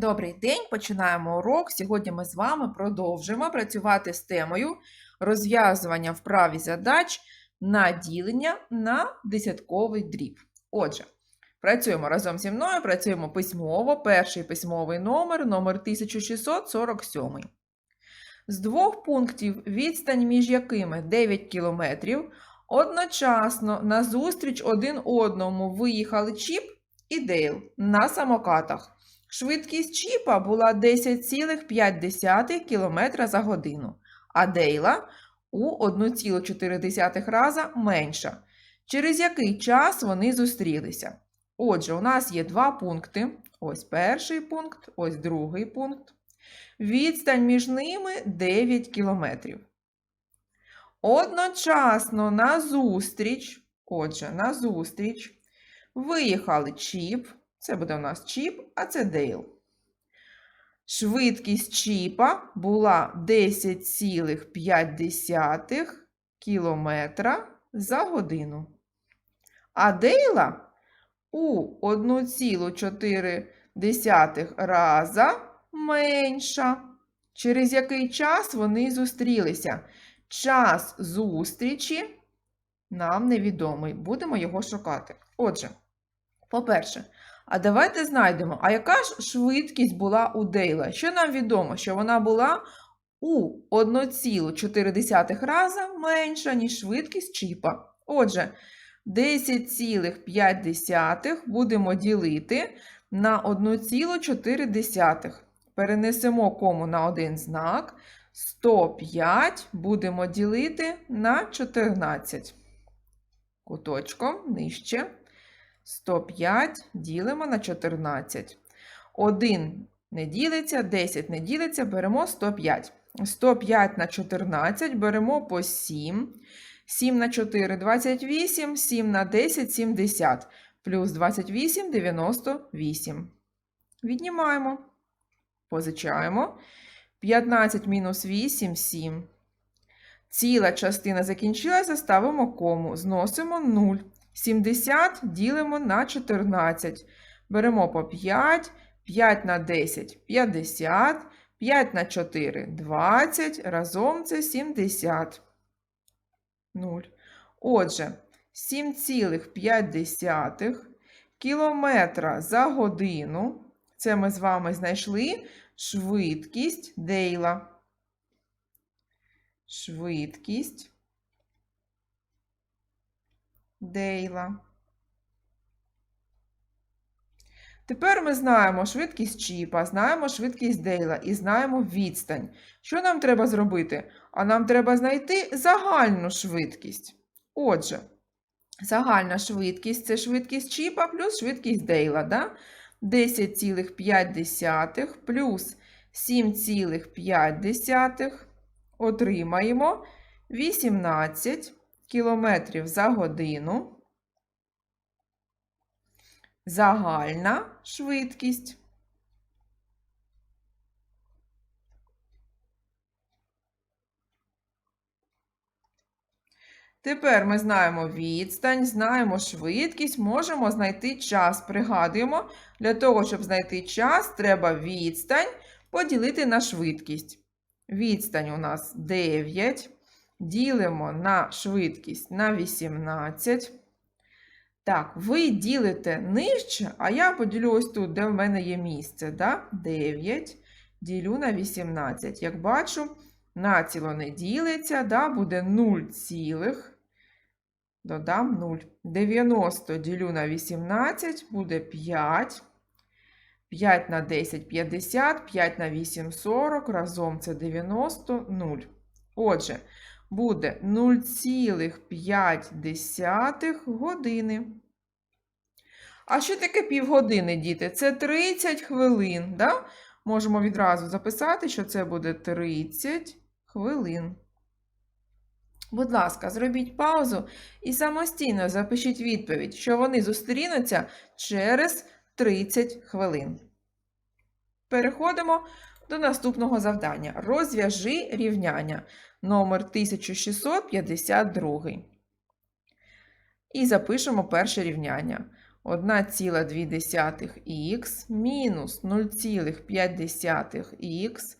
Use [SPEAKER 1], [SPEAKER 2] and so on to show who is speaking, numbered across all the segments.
[SPEAKER 1] Добрий день, починаємо урок. Сьогодні ми з вами продовжимо працювати з темою розв'язування вправі задач на ділення на десятковий дріб. Отже, працюємо разом зі мною, працюємо письмово. Перший письмовий номер, номер 1647. З двох пунктів, відстань між якими 9 кілометрів, одночасно назустріч один одному виїхали Чіп і Дейл на самокатах. Швидкість Чіпа була 10,5 км за годину, а Дейла у 1,4 раза менша. Через який час вони зустрілися? Отже, у нас є два пункти. Ось перший пункт, ось другий пункт. Відстань між ними 9 кілометрів. Одночасно на зустріч, отже, на зустріч виїхали Чіп, це буде у нас Чіп, а це Дейл. Швидкість Чіпа була 10,5 км за годину. А Дейла у 1,4 раза менша. Через який час вони зустрілися? Час зустрічі нам невідомий. Будемо його шукати. Отже, по-перше, а давайте знайдемо, а яка ж швидкість була у Дейла? Що нам відомо? Що вона була у 1,4 раза менша, ніж швидкість Чіпа. Отже, 10,5 будемо ділити на 1,4. Перенесемо кому на один знак. 105 будемо ділити на 14. Куточком нижче. 105 ділимо на 14. 1 не ділиться, 10 не ділиться, беремо 105. 105 на 14 беремо по 7. 7 на 4 – 28, 7 на 10 – 70. Плюс 28 – 98. Віднімаємо. Позичаємо. 15 мінус 8 – 7. Ціла частина закінчилася, ставимо кому. Зносимо 0. 70 ділимо на 14. Беремо по 5, 5 на 10 – 50, 5 на 4 – 20, разом це 70. 0. Отже, 7,5 кілометра за годину. Це ми з вами знайшли швидкість Дейла. Швидкість Дейла. Тепер ми знаємо швидкість Чіпа, знаємо швидкість Дейла і знаємо відстань. Що нам треба зробити? А нам треба знайти загальну швидкість. Отже, загальна швидкість це швидкість Чіпа плюс швидкість Дейла. Да? 10,5 плюс 7,5 отримаємо 18 кілометрів за годину. Загальна швидкість. Тепер ми знаємо відстань, знаємо швидкість, можемо знайти час. Пригадуємо, для того, щоб знайти час, треба відстань поділити на швидкість. Відстань у нас 9. Ділимо на швидкість на 18. Так, ви ділите нижче, а я поділю ось тут, де в мене є місце. Да? 9 ділю на 18. Як бачу, націло не ділиться, да? буде 0 цілих. Додам 0. 90 ділю на 18 буде 5. 5 на 10 – 50, 5 на 8 – 40, разом це 90, 0. Отже, буде 0,5 години. А що таке півгодини, діти? Це 30 хвилин. Да? Можемо відразу записати, що це буде 30 хвилин. Будь ласка, зробіть паузу і самостійно запишіть відповідь, що вони зустрінуться через 30 хвилин. Переходимо до наступного завдання. Розв'яжи рівняння номер 1652. І запишемо перше рівняння. 1,2х мінус 0,5х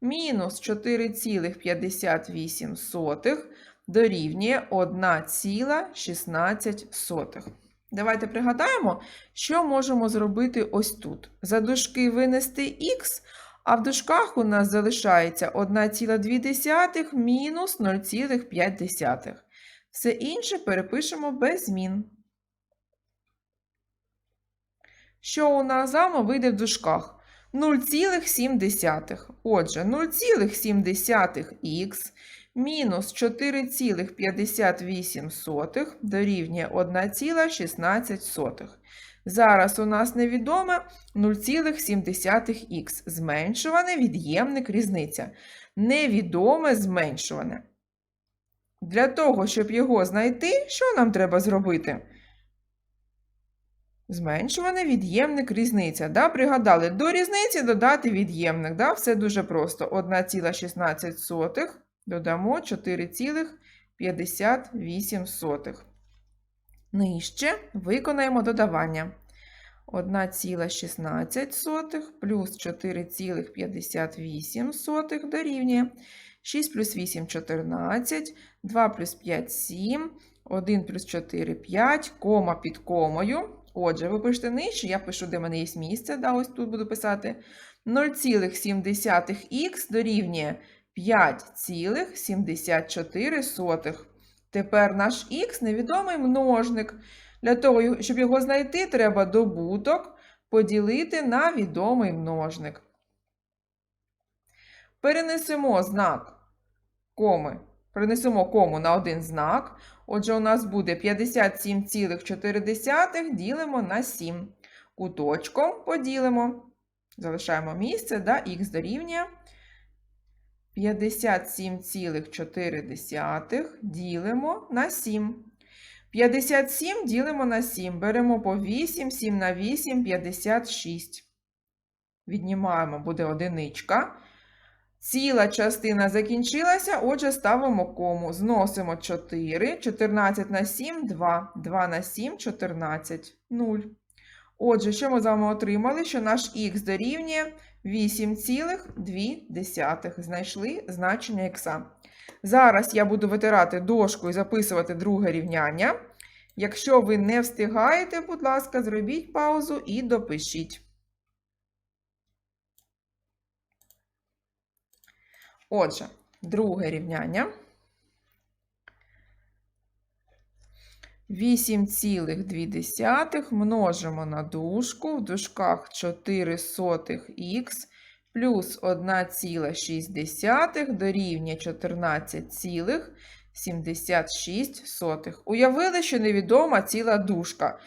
[SPEAKER 1] мінус 4,58 дорівнює 1,16. Давайте пригадаємо, що можемо зробити ось тут. За дужки винести х, а в дужках у нас залишається 1,2 мінус 0,5. Все інше перепишемо без змін. Що у нас з вийде в дужках? 0,7. Отже, 0,7х мінус 4,58 дорівнює 1,16. Зараз у нас невідоме 0,7х. Зменшуване від'ємник різниця. Невідоме зменшуване. Для того, щоб його знайти, що нам треба зробити? Зменшуваний від'ємник різниця. Да? Пригадали, до різниці додати від'ємник. Да? Все дуже просто. 1,16 додамо 4,58. Нижче виконаємо додавання. 1,16 плюс 4,58 дорівнює 6 плюс 8 – 14, 2 плюс 5 – 7, 1 плюс 4 – 5, кома під комою. Отже, ви пишете нижче, я пишу, де в мене є місце, да, ось тут буду писати. 0,7х дорівнює 5,74. Тепер наш х невідомий множник. Для того, щоб його знайти, треба добуток поділити на відомий множник. Перенесемо знак коми. Перенесемо кому на один знак. Отже, у нас буде 57,4 ділимо на 7. Куточком поділимо. Залишаємо місце, да, х дорівнює 57,4 ділимо на 7. 57 ділимо на 7. Беремо по 8, 7 на 8, 56. Віднімаємо, буде одиничка. Ціла частина закінчилася, отже, ставимо кому. Зносимо 4, 14 на 7, 2, 2 на 7, 14, 0. Отже, що ми з вами отримали? Що наш х дорівнює 8,2. Знайшли значення х. Зараз я буду витирати дошку і записувати друге рівняння. Якщо ви не встигаєте, будь ласка, зробіть паузу і допишіть. Отже, друге рівняння. 8,2 множимо на дужку, в дужках 4 сотих х плюс 1,6 дорівнює 14,76. Уявили, що невідома ціла дужка.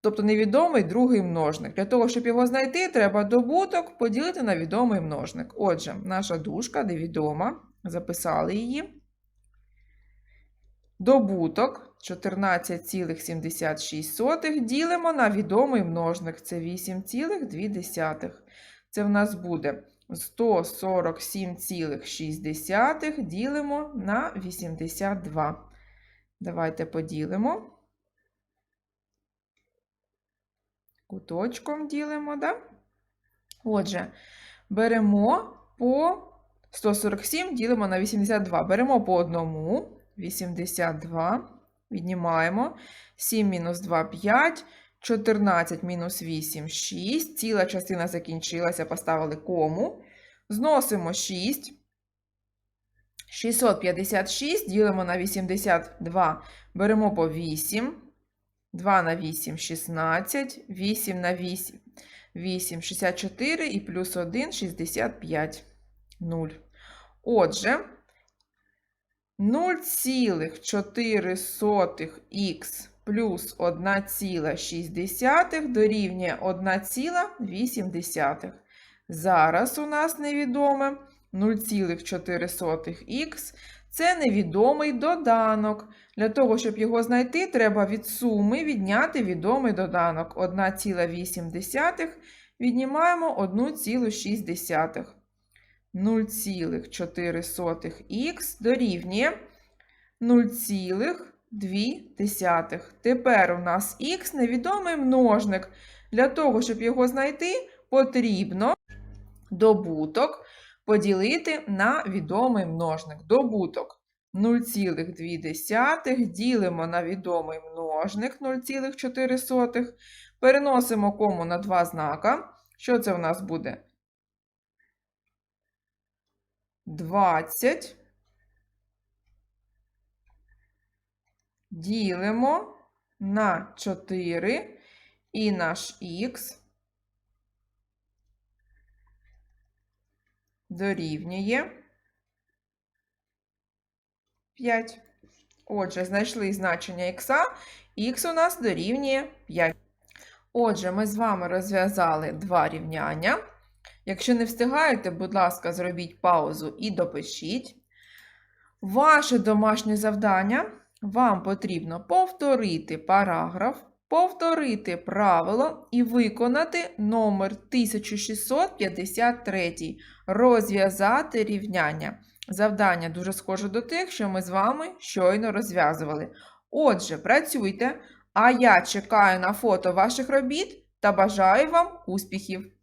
[SPEAKER 1] Тобто невідомий другий множник. Для того, щоб його знайти, треба добуток поділити на відомий множник. Отже, наша дужка невідома. Записали її. Добуток 14,76 ділимо на відомий множник. Це 8,2. Це в нас буде 147,6 ділимо на 82. Давайте поділимо. Куточком ділимо, да? Отже, беремо по 147 ділимо на 82. Беремо по одному. 82. Віднімаємо. 7 мінус 2 5. 14 мінус 8 6. Ціла частина закінчилася, поставили кому. Зносимо 6. 656 ділимо на 82. Беремо по 8. 2 на 8 16, 8 на 8 8 64 і плюс 1 65 0. Отже, 0,4х плюс 1,6 дорівнює 1,8. Зараз у нас невідоме 0,4х це невідомий доданок. Для того, щоб його знайти, треба від суми відняти відомий доданок. 1,8 віднімаємо 1,6. 0,4х дорівнює 2 десятих. Тепер у нас х невідомий множник. Для того, щоб його знайти, потрібно добуток поділити на відомий множник. Добуток 0,2 ділимо на відомий множник 0,4. Переносимо кому на два знака. Що це у нас буде? 20. Ділимо на 4 і наш х дорівнює 5. Отже, знайшли значення х, х у нас дорівнює 5. Отже, ми з вами розв'язали два рівняння. Якщо не встигаєте, будь ласка, зробіть паузу і допишіть. Ваше домашнє завдання вам потрібно повторити параграф, повторити правило і виконати номер 1653. Розв'язати рівняння. Завдання дуже схоже до тих, що ми з вами щойно розв'язували. Отже, працюйте, а я чекаю на фото ваших робіт та бажаю вам успіхів!